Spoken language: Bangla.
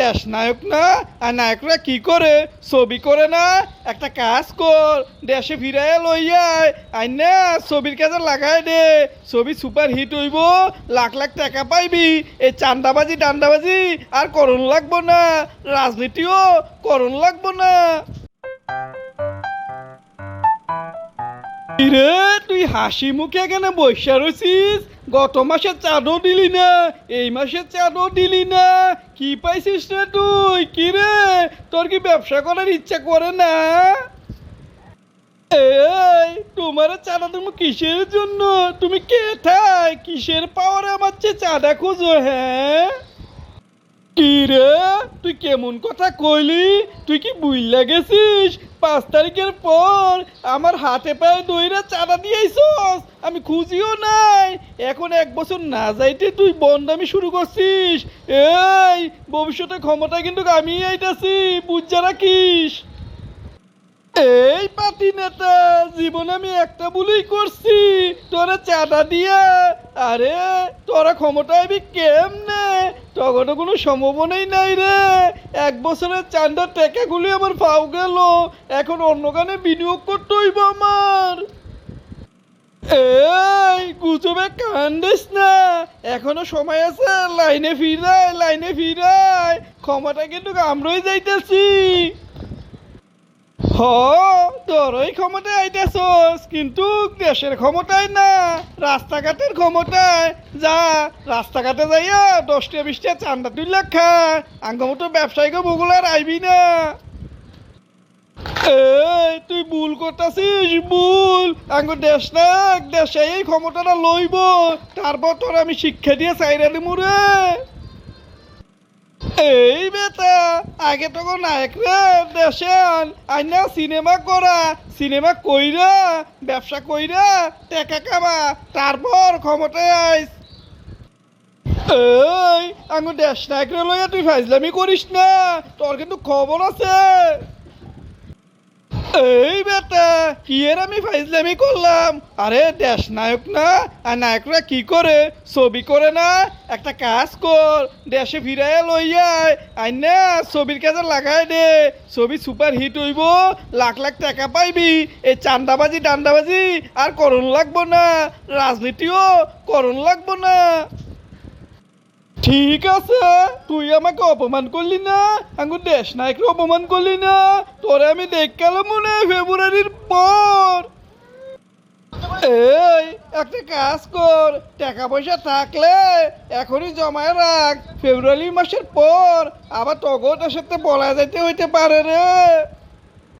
দেশ নায়ক না, আর নায়করা কি করে? ছবি করে না, একটা কাজ কর, দেশে ফিরাইয়া লইয়ায় আই না, ছবির কাজে লাগাই দে। ছবি সুপার হিট হইব, লাখ লাখ টাকা পাইবি। এই চান্দাবাজি, ডান্দাবাজি আর করণ লাগবো না। রাজনীতিও করণ লাগবো না। রে, তুই হাসি মুখে এখানে বৈশা রয়েছিস গত মাসে চাঁদও দিলি না, এই মাসে চাঁদও দিলি না। কি পাইছিস রে তুই? কি রে? তোর কি ব্যবসা করার ইচ্ছা করে না? এই, তোমার চাঁদা তুমি কিসের জন্য? তুমি কে থাই? কিসের পাওয়ারে আমার চেয়ে চাঁদা খুঁজো হ্যাঁ? কি রে? তুই কেমন কথা কইলি? তুই কি বুইলা গেছিস? পাঁচ তারিখের পর আমার হাতে পায়ে দইরা চাঁদা দিয়েছস আমি খুঁজিও নাই। এখন এক বছর না যাইতে তুই বন্ডামি শুরু করছিস। এই, ভবিষ্যতে ক্ষমতা কিন্তু আমি আইতাছি। বুঝা রাখিস এই পাতি নেতা, জীবন আমি একটা ভুলই করছি। তোরা চাঁদা দিয়া। আরে, তোরা ক্ষমতা আবি কেমনে? তখন কোনো সম্ভাবনাই নাই রে। এক বছরের চান্দার টেকাগুলি আমার ফাও গেল। এখন অন্য গানে বিনিয়োগ করতে হইব আমার। এই, গুজবে কান্দিস না। এখনও সময় আছে, লাইনে ফিরায় লাইনে ফিরায়। ক্ষমাটা কিন্তু আমরাই যাইতেছি। হ তোরই ক্ষমতায় আইতেছস, কিন্তু দেশের ক্ষমতায় না, রাস্তাঘাটের ক্ষমতায় যা, রাস্তাঘাটে যাইয়া দশটা বিশটা চান্দা তুই খা, আঙ্গমতো ব্যবসায়িক বগুলো আর আইবি না। এই, তুই ভুল করতাছিস, ভুল। আঙ্গ দেশ না, দেশে এই ক্ষমতাটা লইব, তারপর তোর আমি শিক্ষা দিয়ে চাইরা দিমু রে। এই বেটা, আগে তো নায়ক রে দেশে আইনা সিনেমা করা, সিনেমা কইরা ব্যবসা কইরা টেকা কামা, তারপর ক্ষমতায় আইস। এই আঙ্গু দেশ নায়ক রে লইয়া তুই ফাইজলামি করিস না, তোর কিন্তু খবর আছে। এই বেটা, কি এর আমি ফাইজলামি করলাম? আরে দেশ নায়ক না, আর নায়করা কি করে? ছবি করে না, একটা কাজ কর, দেশে ফিরাইয়া লইয়ায় আই না, ছবির কাজে লাগাই দে। ছবি সুপার হিট হইব, লাখ লাখ টাকা পাইবি। এই চান্দাবাজি, ডান্দাবাজি আর করণ লাগবো না। রাজনীতিও করণ লাগবো না। ঠিক আছে, তুই আমাকে অপমান করলি না, আঙ্গুর দেশ নায়ককে অপমান করলি না, তোরে আমি দেখলাম মনে ফেব্রুয়ারির পর। এই, একটা কাজ কর, টাকা পয়সা থাকলে এখনই জমায় রাখ, ফেব্রুয়ারি মাসের পর আবার তগর সাথে বলা যাইতে হইতে পারে রে।